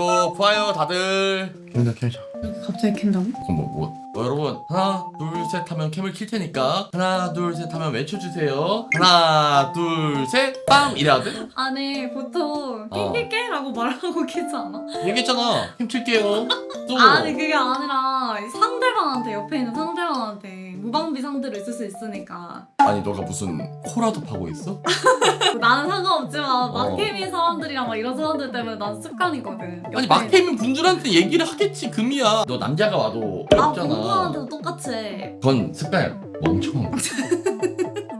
배고파요 다들 캠이다 캠이자 갑자기 캔다고? 그럼 뭐, 뭐, 뭐 여러분 하나 둘 셋 하면 캠을 킬 테니까 하나 둘 셋 하면 외쳐주세요 하나 둘 셋 빰 이래야 돼? 아니 보통 어. 낑낑깨라고 말하고 키지 않아? 얘기했잖아 캠 킬게요 또 아니 그게 아니라 상대방한테 옆에 있는 상대방한테 무방비 상대로 있을 수 있으니까 아니 너가 무슨 코라도 파고 있어? 나는 상관없지만 어. 마케미 사람들이랑 막 이런 사람들 때문에 난 습관이거든 아니 옆에 마케민 분들한테 얘기를 하겠지 금이야 너 남자가 와도 아 없잖아 공부하는데도 똑같이 해. 그건 습관이야 멍청한 거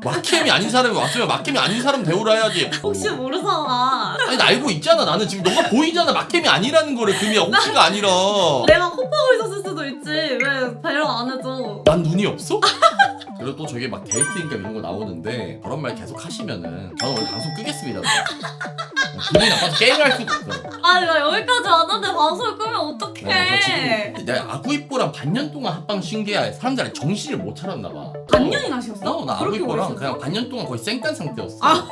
마케미 아닌 사람이 왔으면 마케미 아닌 사람 대우라 해야지. 혹시 모르잖아. 아니 나 알고 있잖아. 나는 지금 너가 보이잖아. 마케미 아니라는 거를 금이야. 혹시가 아니라. 내가 콧파고 있었을 수도 있지. 왜 배려 안 해줘? 난 눈이 없어? 그리고 또 저게 막 데이트인가 이런 거 나오는데 그런 말 계속 하시면은 저는 오늘 방송 끄겠습니다 기분이 나빠서 게임을 할 수가 없어요 아니 나 여기까지 왔는데 방송을 끄면 어, 저 어떡해 지금 내가 아구이뽀랑 반년 동안 합방 쉰게 사람들이 정신을 못 차렸나 봐. 반년이나 쉬었어? 어, 나 그렇게 아구이뽀랑 쉬었어? 그냥 반년 동안 거의 쌩깐 상태였어. 아.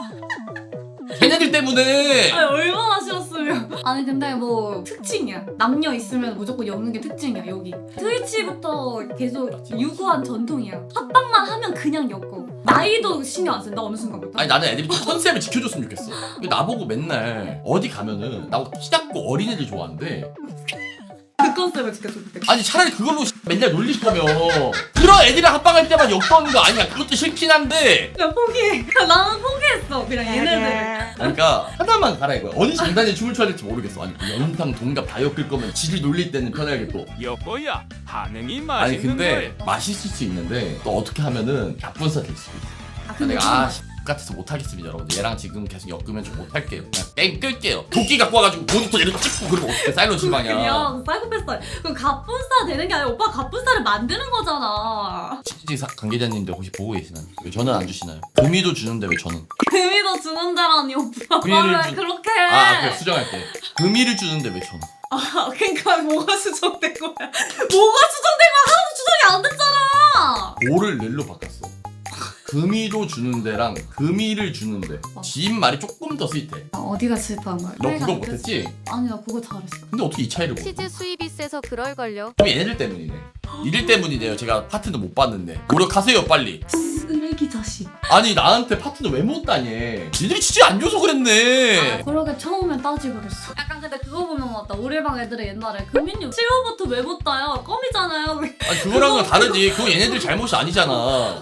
걔네들 때문에. 아니 얼마나 싫었으면 아니 근데 뭐 특징이야. 남녀 있으면 무조건 엮는 게 특징이야 여기. 트위치부터 계속 유구한 전통이야. 합방만 하면 그냥 엮고 나이도 신경 안 쓴다 어느 순간부터. 아니 나는 애들이 좀 컨셉을 지켜줬으면 좋겠어. 나보고 맨날 어디 가면은 나보고 키 작고 어린애들 좋아한대 그 컨셉을 지켜줬을 때 아니 차라리 그걸로 맨날 놀릴 거면. 그런 애들이랑 합방할 때만 엿보는 거 아니야. 그것도 싫긴 한데. 야 포기해 나는 포기했어. 그냥 얘네들. 그러니까 하나만 가라 이거야. 어느 장단에 춤을 춰야 될지 모르겠어. 아니 그 연상 동갑 다 엮을 거면 지를 놀릴 때는 편하겠고 여보야 반응이 아니 맛있는 근데 걸 맛있을 수 있는데 또 어떻게 하면은 나쁜 사될 수도 있어. 아 근데 내가 아 같아서 못하겠습니다 여러분들 얘랑 지금 계속 엮으면 좀 못할게요. 그냥 게임 끌게요. 도끼 갖고 와가지고 모니터 얘를 찍고 그러면 어떻게 사일런 실망이야 그냥 사이코패스 그 가뿐싸 되는 게 아니라 오빠 가뿐싸를 만드는 거잖아. 치즈 관계자님들 혹시 보고 계시나요? 왜 저는 안 주시나요? 금이도 주는데 왜 저는? 금이도 주는 데라니 오빠. 금이를 왜 주- 그렇게 아, 아 그래 수정할게. 금이를 주는데 왜 저는? 아, 그러니까 뭐가 수정된 거야? 뭐가 수정된 거야? 하나도 수정이 안 됐잖아! 오를 낼로 바꿨어 금이도 주는 데랑 금이를 주는데. 지인 말이 조금 더 스윗해. 아, 어디가 실패한 거야? 너 그거 못했지? 아니 나 그거 잘했어. 근데 어떻게 이 차이를 못해? 치즈 수입이 세서 그럴걸요. 그럼 얘네들 때문이네. 이들 때문이네요. 제가 파트너 못 봤는데. 노력하세요 빨리. 쓰레기 자식. 아니 나한테 파트너 왜못 다니? 니들이 치즈 안 줘서 그랬네. 그러게 처음엔 따지고 그랬어. 약간 근데 그거 보면 맞다. 우리 방 애들이 옛날에 금인님 실버부터 왜 못 따요? 껌이잖아요. 아니 그거랑은 다르지. 그거 얘네들 잘못이 아니잖아.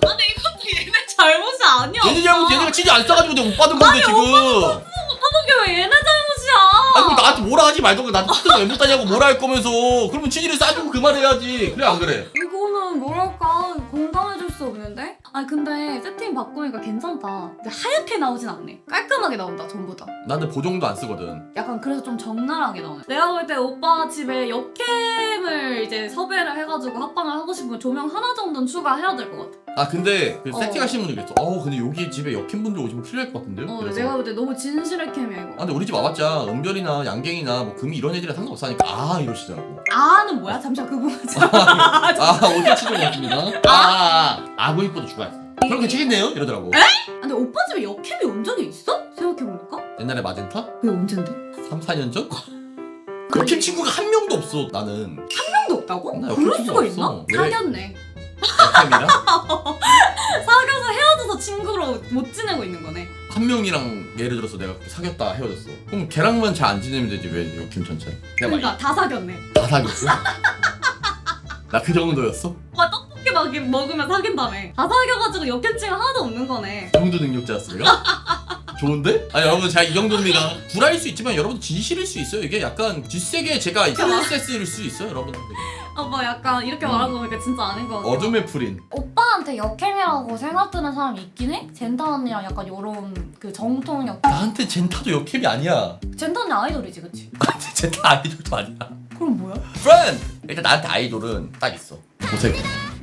아니 이것도 얘네 잘못이 아니야 얘네 잘못 얘네가 치즈 안 싸가지고 내가 못 받은 건데 지금. 하는 게왜 얘네 잘못이야? 아니 그럼 나한테 뭐라 하지 말던가. 나한테 파트너 왜못 다냐고 뭐라 할 거면서. 그러면 치즈를 싸주고 그말 해야지. 그래 안 그래? 이거는 뭐랄까 공감해줄 수 없는데? 아니 근데 세팅 바꾸니까 괜찮다. 근데 하얗게 나오진 않네. 깔끔하게 나온다 전부 다. 나는 보정도 안 쓰거든. 약간 그래서 좀 적나라하게 나오네. 내가 볼 때 오빠 집에 역캠을 이제 섭외를 해가지고 합방을 하고 싶으면 조명 하나 정도는 추가해야 될 것 같아. 아 근데 그 어. 세팅하신 분들 그랬어. 어 근데 여기 집에 여캠분들 오시면 큰일 날 것 같은데요? 어 그래서. 내가 볼 때 너무 진실의 캠이야 이거. 아 근데 우리 집 와봤자 은별이나 양갱이나 뭐 금이 이런 애들이랑 상관없어 하니까 아 이러시더라고. 아는 뭐야? 잠시만 그분. 아 어제 치즈였습니다. 아, 아, 아 아구 이뻐도 추가했어 그럼 괜찮겠네요 이러더라고 근데 오빠 집에 역캠이 온 적이 있어? 생각해보니까 옛날에 마젠타? 그게 언젠데? 3, 4년 전? 여캠 친구가 한 명도 없어 나는 명도 없다고? 나 그럴 친구 수가 없어. 있나? 왜? 사귀었네 여캠이랑 사귀어서 헤어져서 친구로 못 지내고 있는 거네 한 명이랑 예를 들어서 내가 사귀었다 헤어졌어 그럼 걔랑만 잘 안 지내면 되지 왜 여캠 전체 내가 그러니까 다 사귀었네 막다 사귀었어? 나 그 정도였어? 오빠 떡볶이 막 먹으면 사귄다며 다 사귀어가지고 역캠치가 하나도 없는 거네 그 정도 능력자였어 내가? 좋은데? 아니 여러분 제가 이 정도입니다 불화일 수 있지만 여러분 진실일 수 있어요 이게 약간 뒷세계 제가 프로세스일 수 있어요 여러분들 오빠 뭐 약간 이렇게 음. 말하고 보니까 진짜 아닌 거 같아 어둠의 풀인 오빠한테 역캠이라고 생각드는 사람이 있긴 해? 젠타 언니랑 약간 요런 그 정통 역 나한테 젠타도 역캠이 아니야 젠타 언니 아이돌이지 그치? 나한테 젠타 아이돌도 아니야 그럼 뭐야? 프렌드! 일단 나한테 아이돌은 딱 있어 보세요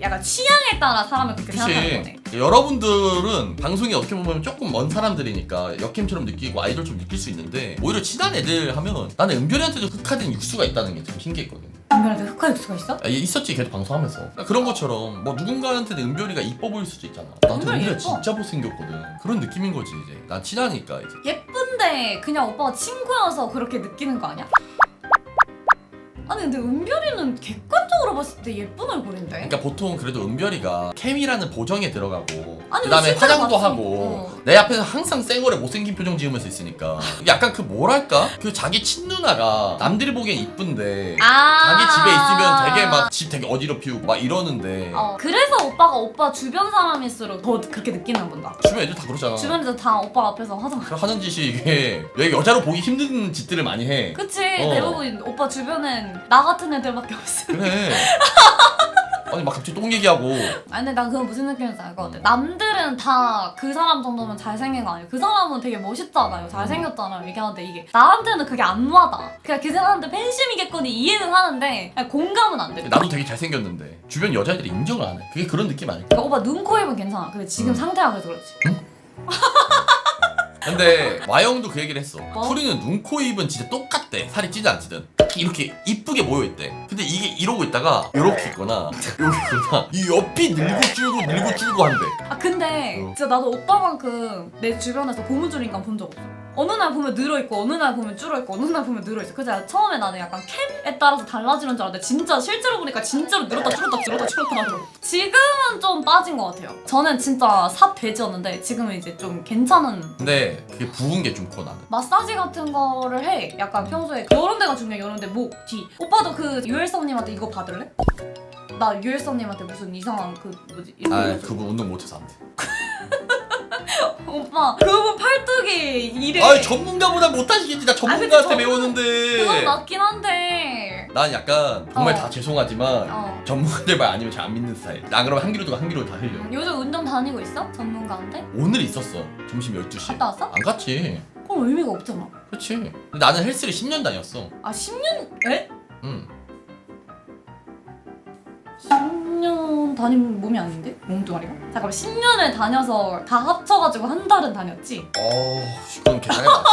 약간 취향에 따라 사람을 그렇게 생각하는 거네. 그치 여러분들은 방송에 어떻게 보면 조금 먼 사람들이니까 역캠처럼 느끼고 아이돌처럼 느낄 수 있는데 오히려 친한 애들 하면 나는 은별이한테도 흑화된 육수가 있다는 게 좀 신기했거든. 은별한테 흑화 육수가 있어? 아, 얘 있었지 걔도 방송하면서. 그러니까 그런 것처럼 뭐 누군가한테는 은별이가 이뻐 보일 수도 있잖아. 나한테 은별이 예뻐. 진짜 못생겼거든. 그런 느낌인 거지 이제. 난 친하니까 이제. 예쁜데 그냥 오빠가 친구여서 그렇게 느끼는 거 아니야? 아니 근데 은별이는 객관적으로 봤을 때 예쁜 얼굴인데. 그러니까 보통 그래도 은별이가 캠이라는 보정에 들어가고 아니, 그다음에 실제로 화장도 봤어. 하고 어. 내 앞에서 항상 쌩얼에 못생긴 표정 지으면서 있으니까 약간 그 뭐랄까 그 자기 친누나가 남들이 보기엔 이쁜데 아. 자기 집에 있으면 되게 막 집 되게 어지럽히고 막 이러는데 어, 그래서 오빠가 오빠 주변 사람일수록 더 그렇게 느끼나 본다. 주변 애들 다 그러잖아 주변에서 다 오빠 앞에서 하잖아. 그 하는 짓이 이게 왜 여자로 보기 힘든 짓들을 많이 해 그치 어. 대부분 오빠 주변엔 나 같은 애들밖에 없어. 그래 아니 막 갑자기 똥 얘기하고 아니 근데 난 그건 무슨 느낌인지 알 것 같아. 남들은 다 그 사람 정도면 잘생긴 거 아니에요. 그 사람은 되게 멋있잖아요. 잘생겼잖아요. 얘기하는데 이게 나한테는 그게 안 와닿아. 그냥 그 사람한테 팬심이겠거니 이해는 하는데 그냥 공감은 안 돼. 나도 되게 잘생겼는데 주변 여자애들이 인정을 안 해 그게 그런 느낌 아닐까 그러니까 오빠 눈, 코, 입은 괜찮아. 근데 지금 음. 상태가 그래서 그렇지. 근데 와영도 그 얘기를 했어. 뭐? 프리는 눈, 코, 입은 진짜 똑같대. 살이 찌든 안 찌든. 딱 이렇게 이쁘게 모여 있대. 근데 이게 이러고 있다가 이렇게 있거나 이렇게 있거나 이 옆이 늘고 줄고 늘고 줄고 한대. 아 근데 어. 진짜 나도 오빠만큼 내 주변에서 고무줄 인간 본 적 없어. 어느 날 보면 늘어 있고 어느 날 보면 줄어 있고 어느 날 보면 늘어 있어. 그래서 처음에 나는 약간 캠에 따라서 달라지는 줄 알았는데 진짜 실제로 보니까 진짜로 늘었다 줄었다 줄었다 줄었다 하더라고. 지금은 좀 빠진 것 같아요. 저는 진짜 삽 돼지였는데 지금은 이제 좀 괜찮은 근데 그게 부은 게 좀 커 나는. 마사지 같은 거를 해. 약간 평소에 이런 데가 중요해. 이런 데 목, 뒤. 오빠도 그 유일성님한테 이거 받을래? 나 유일성님한테 무슨 이상한 그 뭐지? 이런 아거 그분 운동 못해서 안 돼. 오빠 그분 팔뚝 이 이래. 아 전문가보다 못하시겠지. 나 전문가한테 전문- 배우는데. 그건 맞긴 한데. 난 약간 정말 어. 다 죄송하지만 어. 전문가들 말 아니면 잘 안 믿는 스타일. 나 그러면 한 두고 한 귀로 다 흘려. 요즘 운동 다니고 있어? 전문가한테? 오늘 있었어. 점심 12시에. 갔다 왔어? 안 갔지. 그럼 의미가 없잖아. 그렇지. 근데 나는 헬스를 10년 다녔어. 아 10년? 에? 응. 10년 다닌 몸이 아닌데? 몸뚱아리가? 잠깐만 10년을 다녀서 다 합쳐가지고 한 달은 다녔지? 어, 그건 계산해봐.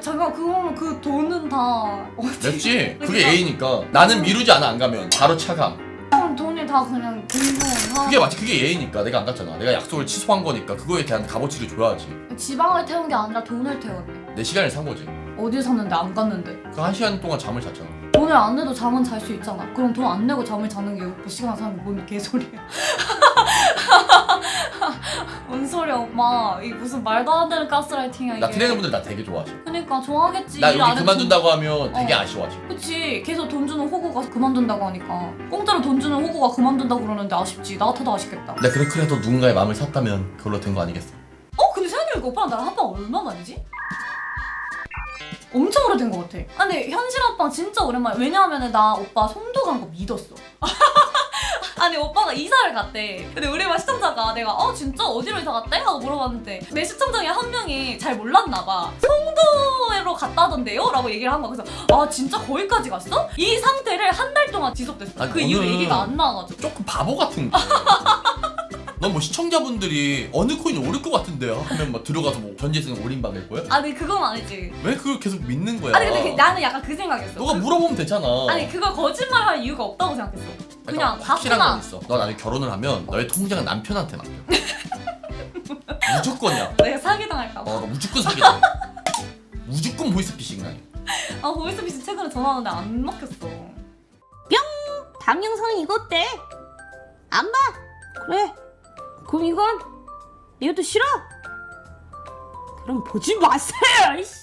잠깐 그거는 그 돈은 다 어디? 냈지? 그게. 예의니까. 나는 미루지 않아 안 가면 바로 차감. 그럼 돈이 다 그냥 공무원 그게 마치 그게 예의니까 내가 안 갔잖아. 내가 약속을 취소한 거니까 그거에 대한 값어치를 줘야지. 지방을 태운 게 아니라 돈을 태웠네 내 시간을 산 거지. 어디 샀는데 안 갔는데 그 한 시간 동안 잠을 잤잖아. 돈을 안 내도 잠은 잘 수 있잖아 그럼 돈 안 내고 잠을 자는 게 오빠 시간 사는 뭔 개소리야 뭔 소리야 오빠 이 무슨 말도 안 되는 가스라이팅이야 이게 나 트레이너분들 나 되게 좋아하셔. 그러니까 좋아하겠지 나 일 안 여기 해도 그만둔다고 하면 되게 어. 아쉬워하셔. 그치 계속 돈 주는 호구가 그만둔다고 하니까 공짜로 돈 주는 호구가 그만둔다고 그러는데 아쉽지 나 같아도 아쉽겠다 근데 그렇게라도 누군가의 마음을 샀다면 그걸로 된 거 아니겠어? 어? 근데 생각해보니까 오빠랑 나랑 합방 얼마 만이지? 엄청 오래된 것 같아. 아, 근데 현실 합방 진짜 오랜만에. 왜냐하면 나 오빠 송도 간 거 믿었어. 아니 오빠가 이사를 갔대. 근데 우리 반 시청자가 내가 어 진짜 어디로 이사 갔대? 하고 물어봤는데 내 시청자 중에 한 명이 잘 몰랐나 봐. 송도로 갔다던데요? 라고 얘기를 한 거야. 그래서 아 진짜 거기까지 갔어? 이 상태를 한 달 동안 지속됐어. 아니, 그 이후로 얘기가 안 나와가지고. 조금 바보 같은 게. 넌뭐 시청자분들이 어느 코인 오를 것 같은데요? 하면 막 들어가서 뭐 전재승 올인 받을 거야? 아니 그건 아니지. 왜 그걸 계속 믿는 거야? 아니 근데 그- 나는 약간 그 생각이었어. 너가 물어보면 되잖아. 아니 그걸 거짓말할 이유가 없다고 생각했어. 그냥 그러니까 확실한 봤구나. 건 있어. 너 나중에 결혼을 하면 너의 통장은 남편한테 맡겨. 무조건이야. 내가 사기당할까 봐. 어, 너 무조건 사기다. 무조건 보이스피싱 당해. 아 보이스피싱 최근에 전화 왔는데 안 먹혔어. 다음 영상은 이거 어때? 안 봐? 그래. 그럼 이건 이것도 싫어? 그럼 보지 마세요. 이씨.